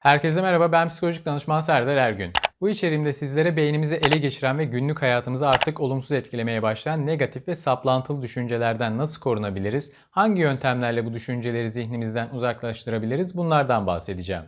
Herkese merhaba, ben psikolojik danışman Serdar Ergün. Bu içeriğimde sizlere beynimizi ele geçiren ve günlük hayatımızı artık olumsuz etkilemeye başlayan negatif ve saplantılı düşüncelerden nasıl korunabiliriz? Hangi yöntemlerle bu düşünceleri zihnimizden uzaklaştırabiliriz? Bunlardan bahsedeceğim.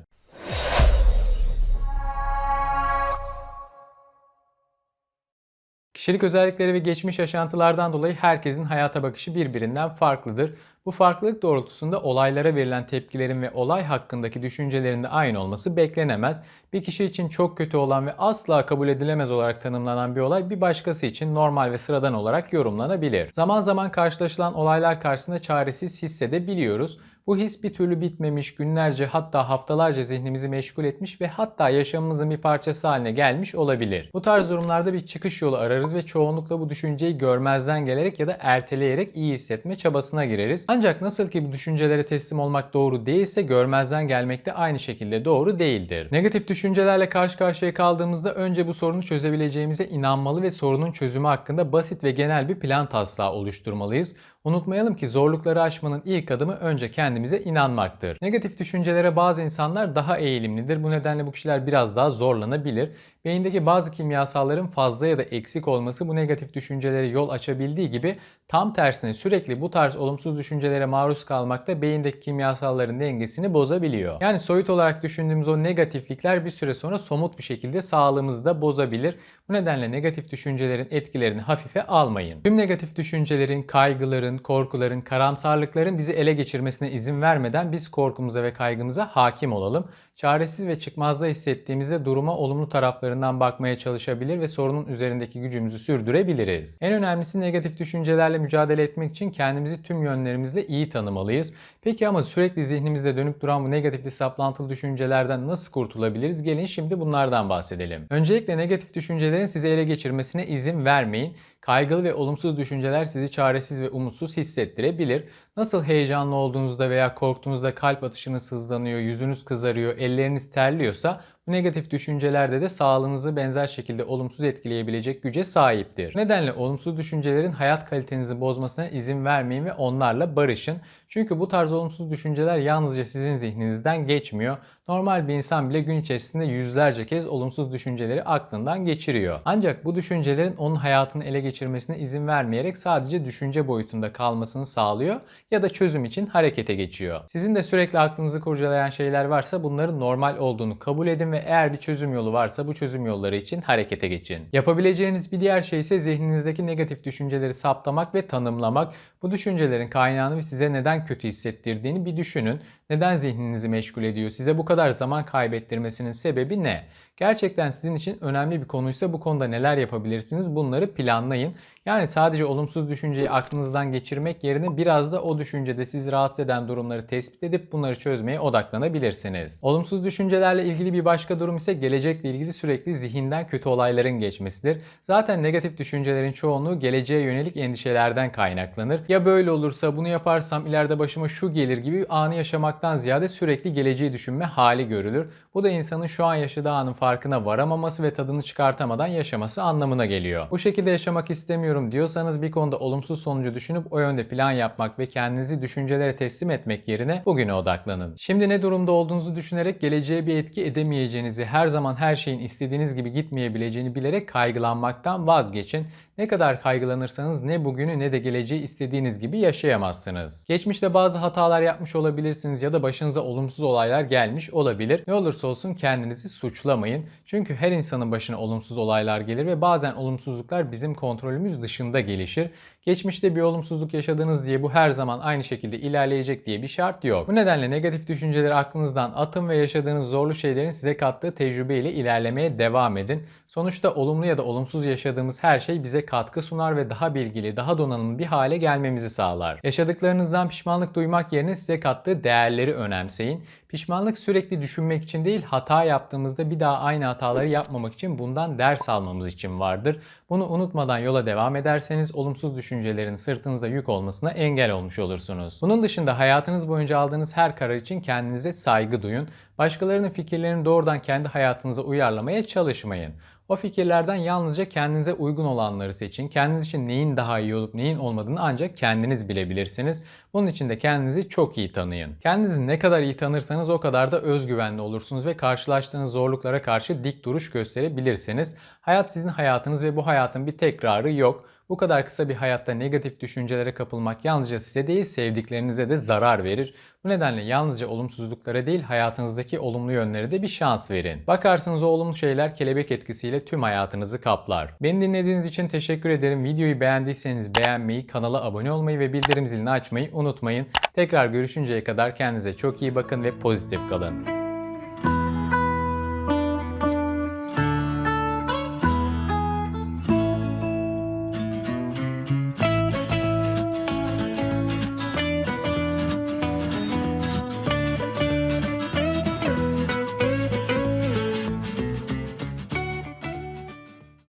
Kişilik özellikleri ve geçmiş yaşantılardan dolayı herkesin hayata bakışı birbirinden farklıdır. Bu farklılık doğrultusunda olaylara verilen tepkilerin ve olay hakkındaki düşüncelerin de aynı olması beklenemez. Bir kişi için çok kötü olan ve asla kabul edilemez olarak tanımlanan bir olay bir başkası için normal ve sıradan olarak yorumlanabilir. Zaman zaman karşılaşılan olaylar karşısında çaresiz hissedebiliyoruz. Bu his bir türlü bitmemiş, günlerce hatta haftalarca zihnimizi meşgul etmiş ve hatta yaşamımızın bir parçası haline gelmiş olabilir. Bu tarz durumlarda bir çıkış yolu ararız ve çoğunlukla bu düşünceyi görmezden gelerek ya da erteleyerek iyi hissetme çabasına gireriz. Ancak nasıl ki bu düşüncelere teslim olmak doğru değilse görmezden gelmek de aynı şekilde doğru değildir. Negatif düşüncelerle karşı karşıya kaldığımızda önce bu sorunu çözebileceğimize inanmalı ve sorunun çözümü hakkında basit ve genel bir plan taslağı oluşturmalıyız. Unutmayalım ki zorlukları aşmanın ilk adımı önce kendimize inanmaktır. Negatif düşüncelere bazı insanlar daha eğilimlidir. Bu nedenle bu kişiler biraz daha zorlanabilir. Beyindeki bazı kimyasalların fazla ya da eksik olması bu negatif düşüncelere yol açabildiği gibi tam tersine sürekli bu tarz olumsuz düşüncelere maruz kalmak da beyindeki kimyasalların dengesini bozabiliyor. Yani soyut olarak düşündüğümüz o negatiflikler bir süre sonra somut bir şekilde sağlığımızı da bozabilir. Bu nedenle negatif düşüncelerin etkilerini hafife almayın. Tüm negatif düşüncelerin, kaygıların, korkuların, karamsarlıkların bizi ele geçirmesine izin vermeden biz korkumuza ve kaygımıza hakim olalım. Çaresiz ve çıkmazda hissettiğimizde duruma olumlu taraflarından bakmaya çalışabilir ve sorunun üzerindeki gücümüzü sürdürebiliriz. En önemlisi negatif düşüncelerle mücadele etmek için kendimizi tüm yönlerimizle iyi tanımalıyız. Peki ama sürekli zihnimizde dönüp duran bu negatif ve saplantılı düşüncelerden nasıl kurtulabiliriz? Gelin şimdi bunlardan bahsedelim. Öncelikle negatif düşüncelerin sizi ele geçirmesine izin vermeyin. Kaygılı ve olumsuz düşünceler sizi çaresiz ve umutsuz hissettirebilir. Nasıl heyecanlı olduğunuzda veya korktuğunuzda kalp atışınız hızlanıyor, yüzünüz kızarıyor, elleriniz terliyorsa bu negatif düşüncelerde de sağlığınızı benzer şekilde olumsuz etkileyebilecek güce sahiptir. Nedenle olumsuz düşüncelerin hayat kalitenizi bozmasına izin vermeyin ve onlarla barışın. Çünkü bu tarz olumsuz düşünceler yalnızca sizin zihninizden geçmiyor. Normal bir insan bile gün içerisinde yüzlerce kez olumsuz düşünceleri aklından geçiriyor. Ancak bu düşüncelerin onun hayatını ele geçirmesine izin vermeyerek sadece düşünce boyutunda kalmasını sağlıyor ya da çözüm için harekete geçiyor. Sizin de sürekli aklınızı kurcalayan şeyler varsa bunların normal olduğunu kabul edin ve eğer bir çözüm yolu varsa bu çözüm yolları için harekete geçin. Yapabileceğiniz bir diğer şey ise zihninizdeki negatif düşünceleri saptamak ve tanımlamak. Bu düşüncelerin kaynağını ve size neden kötü hissettirdiğini bir düşünün. Neden zihninizi meşgul ediyor? Size bu kadar zaman kaybettirmesinin sebebi ne? Gerçekten sizin için önemli bir konuysa bu konuda neler yapabilirsiniz? Bunları planlayın. Yani sadece olumsuz düşünceyi aklınızdan geçirmek yerine biraz da o düşüncede sizi rahatsız eden durumları tespit edip bunları çözmeye odaklanabilirsiniz. Olumsuz düşüncelerle ilgili bir başka durum ise gelecekle ilgili sürekli zihinden kötü olayların geçmesidir. Zaten negatif düşüncelerin çoğunluğu geleceğe yönelik endişelerden kaynaklanır. Ya böyle olursa bunu yaparsam ileride başıma şu gelir gibi anı yaşamaktan ziyade sürekli geleceği düşünme hali görülür. Bu da insanın şu an yaşadığı anın farkına varamaması ve tadını çıkartamadan yaşaması anlamına geliyor. Bu şekilde yaşamak istemiyorum diyorsanız bir konuda olumsuz sonucu düşünüp o yönde plan yapmak ve kendinizi düşüncelere teslim etmek yerine bugüne odaklanın. Şimdi ne durumda olduğunuzu düşünerek geleceğe bir etki edemeyeceğinizi, her zaman her şeyin istediğiniz gibi gitmeyebileceğini bilerek kaygılanmaktan vazgeçin. Ne kadar kaygılanırsanız ne bugünü ne de geleceği istediğiniz gibi yaşayamazsınız. Geçmişte bazı hatalar yapmış olabilirsiniz ya da başınıza olumsuz olaylar gelmiş olabilir. Ne olursa olsun kendinizi suçlamayın. Çünkü her insanın başına olumsuz olaylar gelir ve bazen olumsuzluklar bizim kontrolümüz dışında gelişir. Geçmişte bir olumsuzluk yaşadınız diye bu her zaman aynı şekilde ilerleyecek diye bir şart yok. Bu nedenle negatif düşünceleri aklınızdan atın ve yaşadığınız zorlu şeylerin size kattığı tecrübeyle ilerlemeye devam edin. Sonuçta olumlu ya da olumsuz yaşadığımız her şey bize katkı sunar ve daha bilgili, daha donanımlı bir hale gelmemizi sağlar. Yaşadıklarınızdan pişmanlık duymak yerine size kattığı değerleri önemseyin. Pişmanlık sürekli düşünmek için değil, hata yaptığımızda bir daha aynı hataları yapmamak için bundan ders almamız için vardır. Bunu unutmadan yola devam ederseniz olumsuz düşüncelerin sırtınıza yük olmasına engel olmuş olursunuz. Bunun dışında hayatınız boyunca aldığınız her karar için kendinize saygı duyun. Başkalarının fikirlerini doğrudan kendi hayatınıza uyarlamaya çalışmayın. O fikirlerden yalnızca kendinize uygun olanları seçin. Kendiniz için neyin daha iyi olup neyin olmadığını ancak kendiniz bilebilirsiniz. Bunun için de kendinizi çok iyi tanıyın. Kendinizi ne kadar iyi tanırsanız o kadar da özgüvenli olursunuz ve karşılaştığınız zorluklara karşı dik duruş gösterebilirsiniz. Hayat sizin hayatınız ve bu hayatın bir tekrarı yok. Bu kadar kısa bir hayatta negatif düşüncelere kapılmak yalnızca size değil sevdiklerinize de zarar verir. Bu nedenle yalnızca olumsuzluklara değil hayatınızdaki olumlu yönlere de bir şans verin. Bakarsınız o olumlu şeyler kelebek etkisiyle tüm hayatınızı kaplar. Beni dinlediğiniz için teşekkür ederim. Videoyu beğendiyseniz beğenmeyi, kanala abone olmayı ve bildirim zilini açmayı unutmayın. Tekrar görüşünceye kadar kendinize çok iyi bakın ve pozitif kalın.